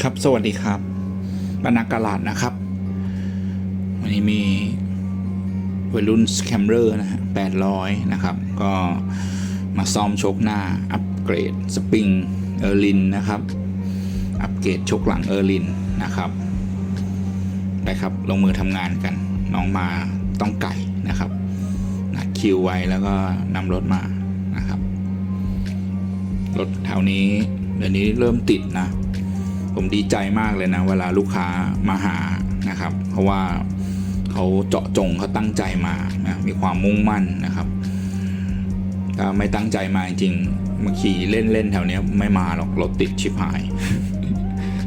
ครับสวัสดีครับบรรณากาลาดนะครับ วันนี้มีวัยรุ่นสแคมเ e อร์นะฮะแปดร้อยนะครับ ก็มาซ่อมชคหน้า อัปเกรดสปริงเออร์ลินนะครับ อัปเกรดชคหลังเออร์ลินนะครับไปครับลงมือทำงานกัน น้องมาต้องไก่นะครับนัดคิวไว้แล้วก็นำรถมานะครับ รถแถวนี้เดี๋ยวนี้เริ่มติดนะ ผมดีใจมากเลยนะ เวลาลูกค้ามาหานะครับ เพราะว่าเขาเจาะจงเขาตั้งใจมานะมีความมุ่งมั่นนะครับถ้าไม่ตั้งใจมาจริงมาขี่เล่นๆแถวนี้ไม่มาหรอกรถติดชิบหาย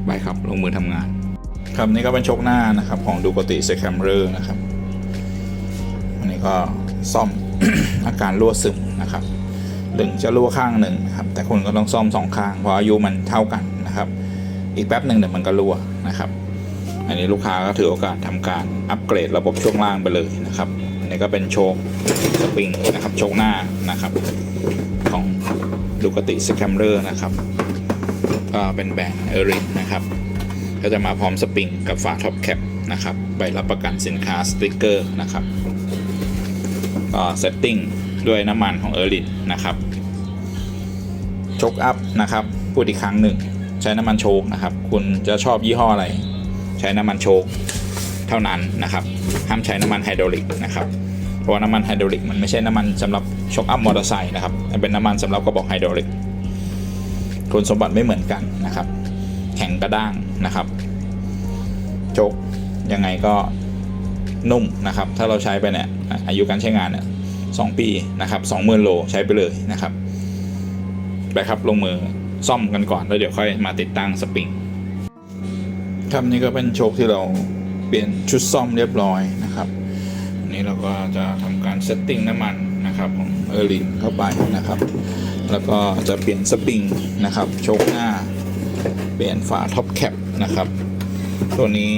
ไปครับลงมือทำงาน ครับนี่ก็เป็นชคหน้านะครับ ของดูกติเซคัมเรอร์นะครับอันนี้ก็ซ่อมอาการรั่วซึมนะครับหนึ่งจะรั่วข้างหนึ่งนะครับ แต่คุณก็ต้องซ่อมสองข้างเพราะอายุมันเท่ากัน อีกแป๊บหนึ่งเดี๋ยวมันก็รั่วนะครับ อันนี้ลูกค้าก็ถือโอกาสทำการอัปเกรดระบบช่วงล่างไปเลยนะครับ อันนี้ก็เป็นโชคสปริงนะครับโชคหน้านะครับ ของดูกติสแคมเ e อร์นะครับ ก็เป็นแบรนด์เอรินนะครับ ก็จะมาพร้อมสปริงกับฝาท็อปแคปนะครับใบรับประกันสินค้าสติกเกอร์นะครับก็เซตติ้งด้วยน้ำมันของเอรินนะครับโชคอัพนะครับ พูดอีกครั้งหนึ่ง ใช้น้ำมันโชคนะครับ คุณจะชอบยี่ห้ออะไร ใช้น้ำมันโชคเท่านั้นนะครับ ห้ามใช้น้ำมันไฮดรอลิกนะครับ เพราะว่าน้ำมันไฮดรอลิกมันไม่ใช่น้ำมันสำหรับโชคอัพมอเตอร์ไซค์นะครับมันเป็นน้ำมันสำหรับกระบอกไฮดรอลิกคุณสมบัติไม่เหมือนกันนะครับ แข็งกระด้างนะครับโชคยังไงก็นุ่มนะครับ ถ้าเราใช้ไปเนี่ยอายุการใช้งานเนี่ยสองปีนะครับสองหมื่นโลใช้ไปเลยนะครับไปครับลงมือ ซ่อมกันก่อนแล้วเดี๋ยวค่อยมาติดตั้งสปริงครับนี่ก็เป็นโชคที่เราเปลี่ยนชุดซ่อมเรียบร้อยนะครับอันนี้เราก็จะทำการเซตติ้งน้ำมันนะครับของเออร์ลินเข้าไปนะครับ แล้วก็จะเปลี่ยนสปริงนะครับโชคหน้า เปลี่ยนฝาท็อปแคปนะครับตัวนี้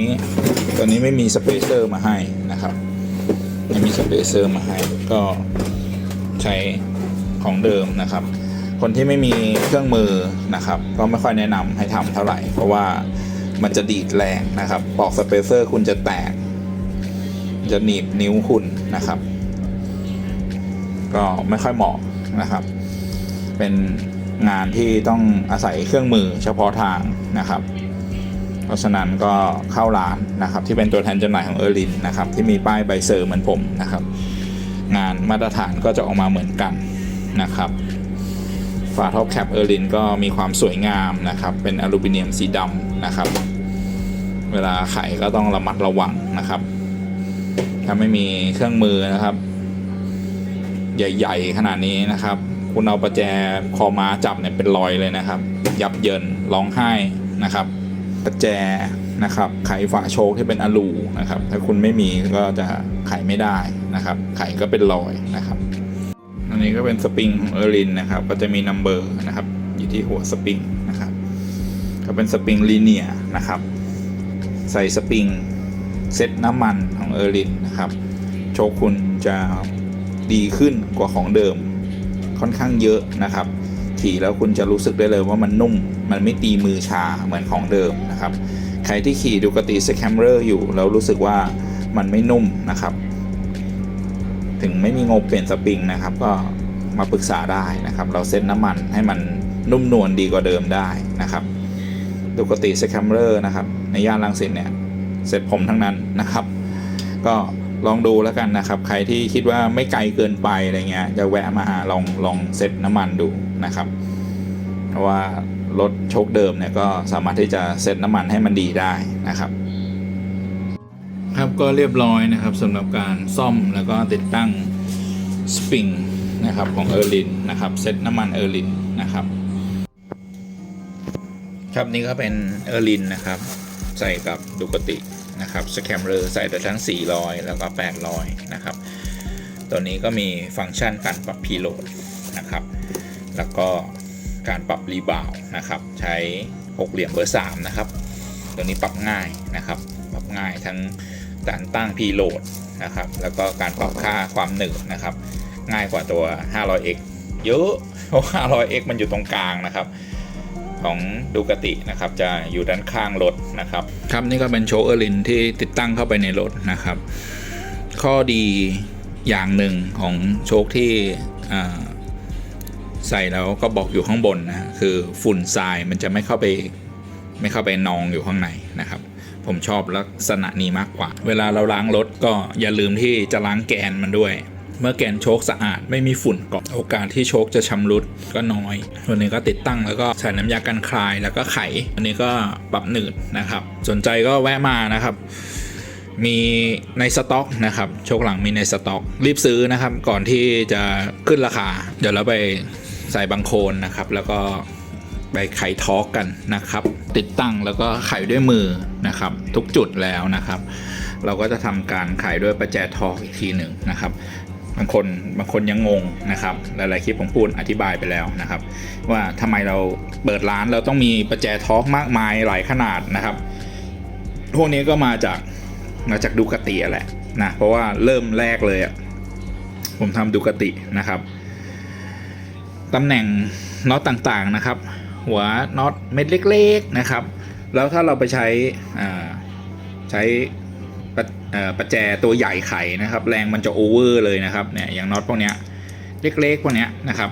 ตัวนี้ไม่มีสเปเซอร์มาให้นะครับไม่มีสเปเซอร์มาให้ก็ใช้ของเดิมนะครับ คนที่ไม่มีเครื่องมือนะครับ ก็ไม่ค่อยแนะนำให้ทำเท่าไหร่ เพราะว่ามันจะดีดแรงนะครับ ปอกสเปเซอร์คุณจะแตก จะหนีบนิ้วคุณนะครับ ก็ไม่ค่อยเหมาะนะครับ เป็นงานที่ต้องอาศัยเครื่องมือเฉพาะทางนะครับ เพราะฉะนั้นก็เข้าร้านนะครับ ที่เป็นตัวแทนจำหน่ายของเออร์ลินนะครับ ที่มีป้ายใบเซอร์เหมือนผมนะครับ งานมาตรฐานก็จะออกมาเหมือนกันนะครับ ฝาท็อปแคปเออร์ลินก็มีความสวยงามนะครับ เป็นอลูมิเนียมสีดำนะครับ เวลาไขก็ต้องระมัดระวังนะครับ ถ้าไม่มีเครื่องมือนะครับ ใหญ่ ๆ ขนาดนี้นะครับ คุณเอาประแจคอม้าจับเนี่ยเป็นรอยเลยนะครับ ยับเยินร้องไห้นะครับ ประแจนะครับไขฝาโชคที่เป็นอลูนะครับ ถ้าคุณไม่มีก็จะไขไม่ได้นะครับ ไขก็เป็นรอยนะครับ นนี้ก็เป็นสปริงของเออร์ลินนะครับ ก็จะมีนัมเบอร์นะครับ อยู่ที่หัวสปริงนะครับ ก็เป็นสปริงลีเนียนะครับ ใส่สปริงเซตน้ำมันของเออร์ลินนะครับโชคคุณจะดีขึ้นกว่าของเดิมค่อนข้างเยอะนะครับ ขี่แล้วคุณจะรู้สึกได้เลยว่ามันนุ่ม มันไม่ตีมือชาเหมือนของเดิมนะครับ ใครที่ขี่ดูกติสแคมเ e อร์อยู่แล้วรู้สึกว่ามันไม่นุ่มนะครับ ถึงไม่มีงบเปลี่ยนสปริงนะครับ ก็มาปรึกษาได้นะครับ เราเซ็ตน้ำมันให้มันนุ่มนวลดีกว่าเดิมได้นะครับดูกติสแคมเ e อร์นะครับ ในย่านรังสิตเนี่ยเสร็จผมทั้งนั้นนะครับ ก็ลองดูแล้วกันนะครับ ใครที่คิดว่าไม่ไกลเกินไปอะไรเงี้ยจะแวะมาหาลองลองเซ็ตน้ำมันดูนะครับ เพราะว่ารถโชคเดิมเนี่ยก็สามารถที่จะเซ็ตน้ำมันให้มันดีได้นะครับ ครับก็เรียบร้อยนะครับสำหรับการซ่อมแล้วก็ติดตั้งสปริงนะครับของเออร์ลินนะครับเซ็ตน้ำมันเออร์ลินนะครับ ครับนี่ก็เป็นเออร์ลินนะครับ ใส่กับดูกตินะครับสแคมเ e อร์ใส่ได้ทั้ง 400 แล้วก็ 800 นะครับ ตัวนี้ก็มีฟังก์ชันการปรับพีโหลดนะครับ แล้วก็การปรับรีบาวนะครับ ใช้6เหลี่ยมเบอร์3นะครับ ตัวนี้ปรับง่ายนะครับ ปรับง่ายทั้ง การตั้งพีโหลดนะครับ แล้วก็การปรับค่าความหนึบนะครับ ง่ายกว่าตัว 500x เยอะเพราะ 500x มันอยู่ตรงกลางนะครับ ของดูกตินะครับจะอยู่ด้านข้างรถนะครับ ครับนี่ก็เป็นโชคเออร์ลินที่ติดตั้งเข้าไปในรถนะครับ ข้อดีอย่างหนึ่งของโชคที่ใส่แล้วก็บอกอยู่ข้างบนนะคือฝุ่นทรายมันจะไม่เข้าไปไม่เข้าไปนองอยู่ข้างในนะครับ ผมชอบลักษณะนี้มากกว่า เวลาเราล้างรถก็อย่าลืมที่จะล้างแกนมันด้วย เมื่อแกนโชคสะอาดไม่มีฝุ่นเกาะโอกาสที่โชคจะชำรุดก็น้อย วันนี้ก็ติดตั้งแล้วก็ใส่น้ำยากันคลายแล้วก็ไขอันนี้ก็ปรับหนืดนะครับ สนใจก็แวะมานะครับมีในสต็อกนะครับโชคหลังมีในสต็อก รีบซื้อนะครับ ก่อนที่จะขึ้นราคา เดี๋ยวเราไปใส่บังโคลนนะครับ แล้วก็ไปไขทอกกันนะครับ ติดตั้งแล้วก็ไขด้วยมือ นะครับ ทุกจุดแล้วนะครับ เราก็จะทำการไขด้วยประแจทอกอีกทีหนึ่งนะครับบางคนบางคนยังงงนะครับ หลาย ๆ คลิปผมพูดอธิบายไปแล้วนะครับ ว่าทำไมเราเปิดร้านเราต้องมีประแจทอกมากมายหลายขนาดนะครับ พวกนี้ก็มาจากมาจากดูกติแหละนะเพราะว่าเริ่มแรกเลยอะผมทำดูกตินะครับตำแหน่งน็อตต่าง ๆ นะครับ หัวน็อตเม็ดเล็ก ๆ นะครับ แล้วถ้าเราไปใช้ใช้ประประแจตัวใหญ่ไขนะครับ แรงมันจะโอเวอร์เลยนะครับเนี่ยอย่างน็อตพวกเนี้ยเล็กๆพวกเนี้ยนะครับ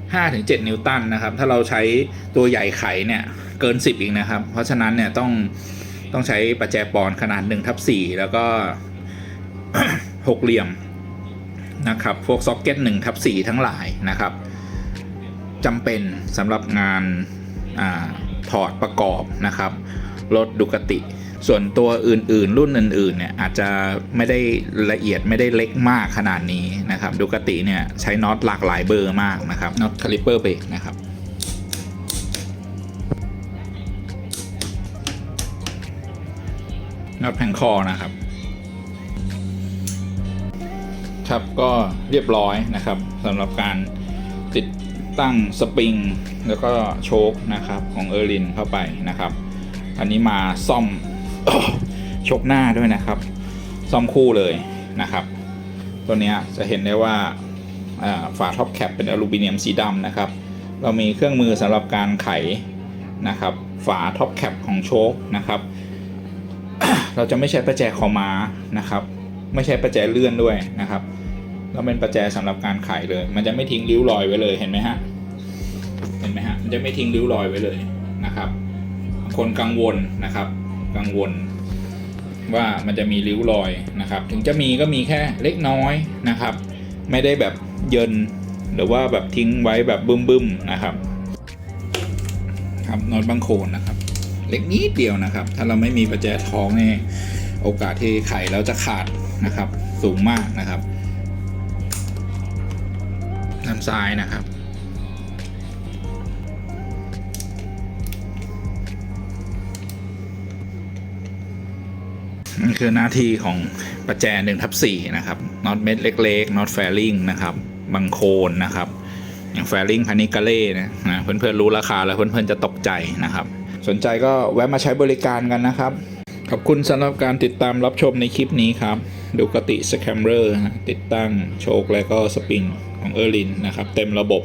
5-7 นิวตันนะครับ ถ้าเราใช้ตัวใหญ่ไขเนี่ยเกิน 10 อีกนะครับ เพราะฉะนั้นเนี่ยต้องต้องใช้ประแจปอนขนาด1ทับ4แล้วก็หกเหลี่ยมนะครับ พวกซ็อกเก็ต1ทับ4ทั้งหลายนะครับจำเป็นสำหรับงานอ่า ถอดประกอบนะครับรถดูกติ ส่วนตัวอื่นๆ รุ่นอื่นๆเนี่ยอาจจะไม่ได้ละเอียดไม่ได้เล็กมากขนาดนี้นะครับดูกติเนี่ยใช้น็อตหลากหลายเบอร์มากนะครับน็อตคาลิเปอร์เบรกนะครับน็อตแผงคอนะครับ ครับก็เรียบร้อยนะครับสำหรับการติด ตั้งสปริงแล้วก็โชคนะครับของเออร์ลินเข้าไปนะครับ อันนี้มาซ่อมโชคหน้าด้วยนะครับ ซ่อมคู่เลยนะครับ ตัวนี้จะเห็นได้ว่าอ่าฝาท็อปแคปเป็นอลูมิเนียมสีดำนะครับ เรามีเครื่องมือสำหรับการไขนะครับ ฝาท็อปแคปของโชคนะครับ เราจะไม่ใช้ประแจคอม้านะครับ ไม่ใช้ประแจเลื่อนด้วยนะครับ เราเป็นประแจสำหรับการไขเลย มันจะไม่ทิ้งริ้วรอยไว้เลยเห็นไหมฮะเห็นไหมฮะมันจะไม่ทิ้งริ้วรอยไว้เลยนะครับคนกังวลนะครับ กังวล ว่ามันจะมีริ้วรอยนะครับ ถึงจะมีก็มีแค่เล็กน้อยนะครับ ไม่ได้แบบเยินหรือว่าแบบทิ้งไว้แบบบึ้มๆนะครับ ครับนอตบังโคนนะครับ เล็กนิดเดียวนะครับ ถ้าเราไม่มีประแจท้องเนี่ยโอกาสที่ไขแล้วจะขาดนะครับ สูงมากนะครับานซ้ายนะครับ นี่คือหน้าที่ของประแจ1ทับ4นะครับน็อตเม็ดเล็กๆน็อตแฟริงนะครับบังโคนนะครับ อย่างแฟริงพันิกาเล่นะนะเพื่อนๆรู้ราคาแล้วเพื่อนๆจะตกใจนะครับ สนใจก็แวะมาใช้บริการกันนะครับ ขอบคุณสำหรับการติดตามรับชมในคลิปนี้ครับดูกติสแคมเรอร์ติดตั้งโชคและก็สปริง ของเออร์ลินนะครับเต็มระบบ